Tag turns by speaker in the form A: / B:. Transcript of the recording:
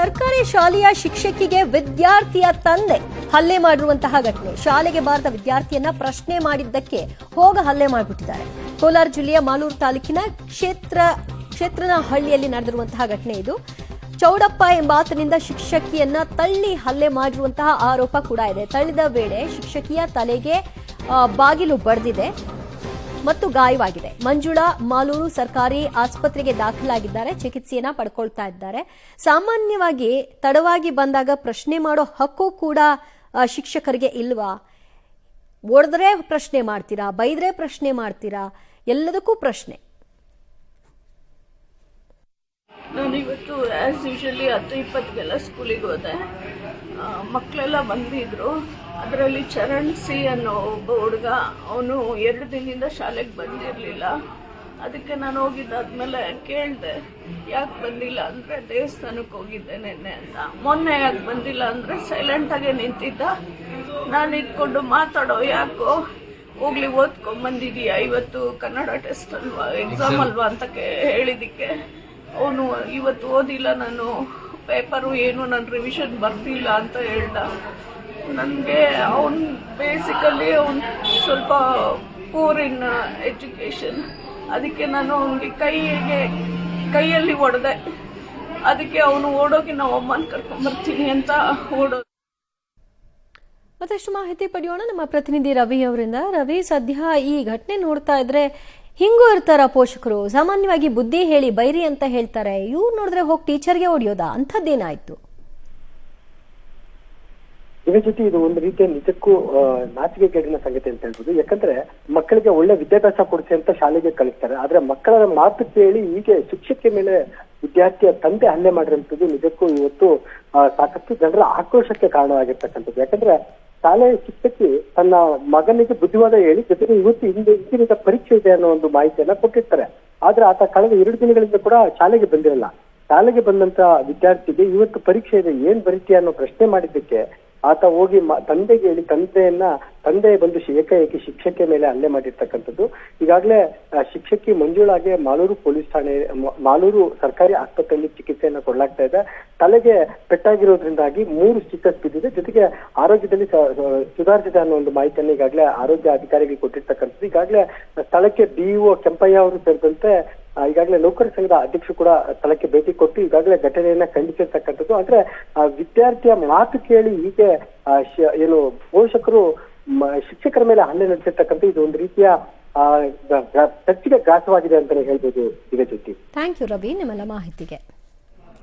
A: ಸರ್ಕಾರಿ ಶಾಲೆಯ ಶಿಕ್ಷಕಿಗೆ ವಿದ್ಯಾರ್ಥಿಯ ತಂದೆ ಹಲ್ಲೆ ಮಾಡಿರುವಂತಹ ಘಟನೆ. ಶಾಲೆಗೆ ಬಾರದ ವಿದ್ಯಾರ್ಥಿಯನ್ನ ಪ್ರಶ್ನೆ ಮಾಡಿದ್ದಕ್ಕೆ ಹೋಗ ಹಲ್ಲೆ ಮಾಡಿಬಿಟ್ಟಿದ್ದಾರೆ. ಕೋಲಾರ ಜಿಲ್ಲೆಯ ಮಾಲೂರು ತಾಲೂಕಿನ ಕ್ಷೇತ್ರ, ಕ್ಷೇತ್ರನಹಳ್ಳಿಯಲ್ಲಿ ನಡೆದಿರುವಂತಹ ಘಟನೆ ಇದು. ಚೌಡಪ್ಪ ಎಂಬಾತನಿಂದ ಶಿಕ್ಷಕಿಯನ್ನ ತಳ್ಳಿ ಹಲ್ಲೆ ಮಾಡಿರುವಂತಹ ಆರೋಪ ಕೂಡ ಇದೆ. ತಳ್ಳಿದ ವೇಳೆ ಶಿಕ್ಷಕಿಯ ತಲೆಗೆ ಬಾಗಿಲು ಬಡ್ದಿದೆ. ಮತ್ತು ಗಾಯವಾಗಿದೆ. ಮಂಜುಳಾ ಮಾಲೂರು ಸರ್ಕಾರಿ ಆಸ್ಪತ್ರೆಗೆ ದಾಖಲಾಗಿದ್ದಾರೆ. ಚಿಕಿತ್ಸೆಯನ್ನ ಪಡ್ಕೊಳ್ತಾ ಇದ್ದಾರೆ. ಸಾಮಾನ್ಯವಾಗಿ ತಡವಾಗಿ ಬಂದಾಗ ಪ್ರಶ್ನೆ ಮಾಡೋ ಹಕ್ಕು ಕೂಡ ಶಿಕ್ಷಕರಿಗೆ ಇಲ್ವಾ? ಓಡಿದ್ರೆ ಪ್ರಶ್ನೆ ಮಾಡ್ತೀರಾ? ಬೈದ್ರೆ ಪ್ರಶ್ನೆ ಮಾಡ್ತೀರಾ? ಎಲ್ಲದಕ್ಕೂ ಪ್ರಶ್ನೆ.
B: ನಾನು ಇವತ್ತು ಆ್ಯಸ್ ಯೂಶಲಿ ಹತ್ತು ಇಪ್ಪತ್ತಿಗೆಲ್ಲ ಸ್ಕೂಲಿಗೆ ಹೋದೆ. ಮಕ್ಕಳೆಲ್ಲ ಬಂದಿದ್ರು. ಅದರಲ್ಲಿ ಚರಣ್ ಸಿ ಅನ್ನೋ ಒಬ್ಬ ಹುಡುಗ ಅವನು ಎರಡು ದಿನದಿಂದ ಶಾಲೆಗೆ ಬಂದಿರಲಿಲ್ಲ. ಅದಕ್ಕೆ ನಾನು ಹೋಗಿದ್ದಾದ್ಮೇಲೆ ಕೇಳಿದೆ ಯಾಕೆ ಬಂದಿಲ್ಲ ಅಂದರೆ ದೇವಸ್ಥಾನಕ್ಕೆ ಹೋಗಿದ್ದೆ ನಿನ್ನೆ ಅಂತ. ಮೊನ್ನೆ ಯಾಕೆ ಬಂದಿಲ್ಲ ಅಂದರೆ ಸೈಲೆಂಟಾಗೆ ನಿಂತಿದ್ದ. ನಾನು ಇದ್ಕೊಂಡು ಮಾತಾಡೋ ಯಾಕೋ ಹೋಗ್ಲಿ ಓದ್ಕೊಂಬಂದಿದೀಯಾ ಇವತ್ತು ಕನ್ನಡ ಟೆಸ್ಟ್ ಅಲ್ವಾ ಎಕ್ಸಾಮ್ ಅಲ್ವಾ ಅಂತ ಕೇ- ಹೇಳಿದ್ದಕ್ಕೆ ಅವನು ಇವತ್ತು ಓದಿಲ್ಲ, ನಾನು ಪೇಪರು ಏನು ನನ್ನ ರಿವಿಷನ್ ಬರ್ತಿಲ್ಲ ಅಂತ ಹೇಳ್ದ. ನನಗೆ ಅವನು ಬೇಸಿಕಲಿ ಅವನು ಸ್ವಲ್ಪ ಪೂರ್ ಇನ್ ಎಜುಕೇಷನ್ ಅದಕ್ಕೆ ನಾನು ಅವನಿಗೆ ಕೈಗೆ, ಕೈಯಲ್ಲಿ ಹೊಡೆದೆ. ಅದಕ್ಕೆ ಅವನು ಓಡೋಗಿ ನಾವು ಅಮ್ಮನ ಕರ್ಕೊಂಡ್ಬರ್ತೀನಿ ಅಂತ ಓಡೋ
A: ಮತ್ತಷ್ಟು ಮಾಹಿತಿ ಪಡೆಯೋಣ. ನಮ್ಮ ಪ್ರತಿನಿಧಿ ರವಿ ಅವರಿಂದ. ರವಿ, ಸದ್ಯ ಈ ಘಟನೆ ನೋಡ್ತಾ ಇದ್ರೆ ಹಿಂಗೂ ಇರ್ತಾರ ಪೋಷಕರು? ಸಾಮಾನ್ಯವಾಗಿ ಬುದ್ಧಿ ಹೇಳಿ ಬೈರಿ ಅಂತ ಹೇಳ್ತಾರೆ. ಇವ್ರು ನೋಡಿದ್ರೆ ಹೋಗಿ ಟೀಚರ್ಗೆ ಹೊಡಿಯೋದಾ? ಅಂಥದ್ದೇನಾಯ್ತು?
C: ಜೊತೆ ಇದು ಒಂದು ರೀತಿಯ ನಿಜಕ್ಕೂ ನಾಚಿಕೆ ಗೇಡಿನ ಸಂಗತಿ ಅಂತ ಹೇಳ್ಬೋದು. ಯಾಕಂದ್ರೆ ಮಕ್ಕಳಿಗೆ ಒಳ್ಳೆ ವಿದ್ಯಾಭ್ಯಾಸ ಕೊಡಿಸಿ ಅಂತ ಶಾಲೆಗೆ ಕಳಿಸ್ತಾರೆ. ಆದ್ರೆ ಮಕ್ಕಳ ಮಾತು ಕೇಳಿ ಹೀಗೆ ಶಿಕ್ಷಕಿ ಮೇಲೆ ವಿದ್ಯಾರ್ಥಿಯ ತಂದೆ ಹಲ್ಲೆ ಮಾಡಿರುವಂತದ್ದು ನಿಜಕ್ಕೂ ಇವತ್ತು ಸಾಕಷ್ಟು ಜನರ ಆಕ್ರೋಶಕ್ಕೆ ಕಾರಣವಾಗಿರ್ತಕ್ಕಂಥದ್ದು. ಯಾಕಂದ್ರೆ ಶಾಲೆ ಶಿಕ್ಷಕಿ ತನ್ನ ಮಗನಿಗೆ ಬುದ್ಧಿವಾದ ಹೇಳಿ, ಜೊತೆಗೆ ಇವತ್ತು ಹಿಂದೆ ಇಂದಿನಿಂದ ಪರೀಕ್ಷೆ ಇದೆ ಅನ್ನೋ ಒಂದು ಮಾಹಿತಿಯನ್ನ ಕೊಟ್ಟಿರ್ತಾರೆ. ಆದ್ರೆ ಆತ ಕಳೆದ ಎರಡು ದಿನಗಳಿಂದ ಕೂಡ ಶಾಲೆಗೆ ಬಂದಿರಲ್ಲ. ಶಾಲೆಗೆ ಬಂದಂತ ವಿದ್ಯಾರ್ಥಿಗೆ ಇವತ್ತು ಪರೀಕ್ಷೆ ಇದೆ, ಏನ್ ಬರೀತೀಯ ಅನ್ನೋ ಪ್ರಶ್ನೆ ಮಾಡಿದ್ದಕ್ಕೆ ಆತ ಹೋಗಿ ತಂದೆಗೆ ಹೇಳಿ, ತಂದೆಯನ್ನ ತಂದೆ ಬಂದು ಏಕಾಏಕಿ ಶಿಕ್ಷಕಿ ಮೇಲೆ ಹಲ್ಲೆ ಮಾಡಿರ್ತಕ್ಕಂಥದ್ದು. ಈಗಾಗಲೇ ಶಿಕ್ಷಕಿ ಮಂಜುಳಾಗೆ ಮಾಲೂರು ಪೊಲೀಸ್ ಠಾಣೆ, ಮಾಲೂರು ಸರ್ಕಾರಿ ಆಸ್ಪತ್ರೆಯಲ್ಲಿ ಚಿಕಿತ್ಸೆಯನ್ನ ಕೊಡಲಾಗ್ತಾ ಇದೆ. ತಲೆಗೆ ಪೆಟ್ಟಾಗಿರೋದ್ರಿಂದಾಗಿ ಮೂರು ಸ್ಟಿಕರ್ಸ್ ಬಿದ್ದಿದೆ. ಜೊತೆಗೆ ಆರೋಗ್ಯದಲ್ಲಿ ಸುಧಾರಿಸಿದೆ ಅನ್ನೋ ಒಂದು ಮಾಹಿತಿಯನ್ನು ಈಗಾಗಲೇ ಆರೋಗ್ಯ ಅಧಿಕಾರಿಗೆ ಕೊಟ್ಟಿರ್ತಕ್ಕಂಥದ್ದು. ಈಗಾಗಲೇ, ಸ್ಥಳಕ್ಕೆ ಬಿಇಒ ಕೆಂಪಯ್ಯ ಅವರು ಸೇರಿದಂತೆ ಈಗಾಗಲೇ ನೌಕರ ಸಂಘದ ಅಧ್ಯಕ್ಷರು ಕೂಡ ಸ್ಥಳಕ್ಕೆ ಭೇಟಿ ಕೊಟ್ಟು ಈಗಾಗಲೇ ಘಟನೆಯನ್ನ ಖಂಡಿಸಿರ್ತಕ್ಕಂಥದ್ದು. ಅಂದ್ರೆ ವಿದ್ಯಾರ್ಥಿಯ ಮಾತು ಕೇಳಿ ಹೀಗೆ ಏನು ಪೋಷಕರು ಶಿಕ್ಷಕರ ಮೇಲೆ ಹಲ್ಲೆ ನಡೆಸಿರ್ತಕ್ಕಂಥ ಇದು ಒಂದು ರೀತಿಯ ಚರ್ಚೆಗೆ ಗ್ರಾಸವಾಗಿದೆ ಅಂತಾನೆ ಹೇಳ್ಬೋದು ಇದೇ ಜೊತೆ
A: ಥ್ಯಾಂಕ್ ಯು ರವಿ ನಿಮ್ಮೆಲ್ಲ ಮಾಹಿತಿಗೆ.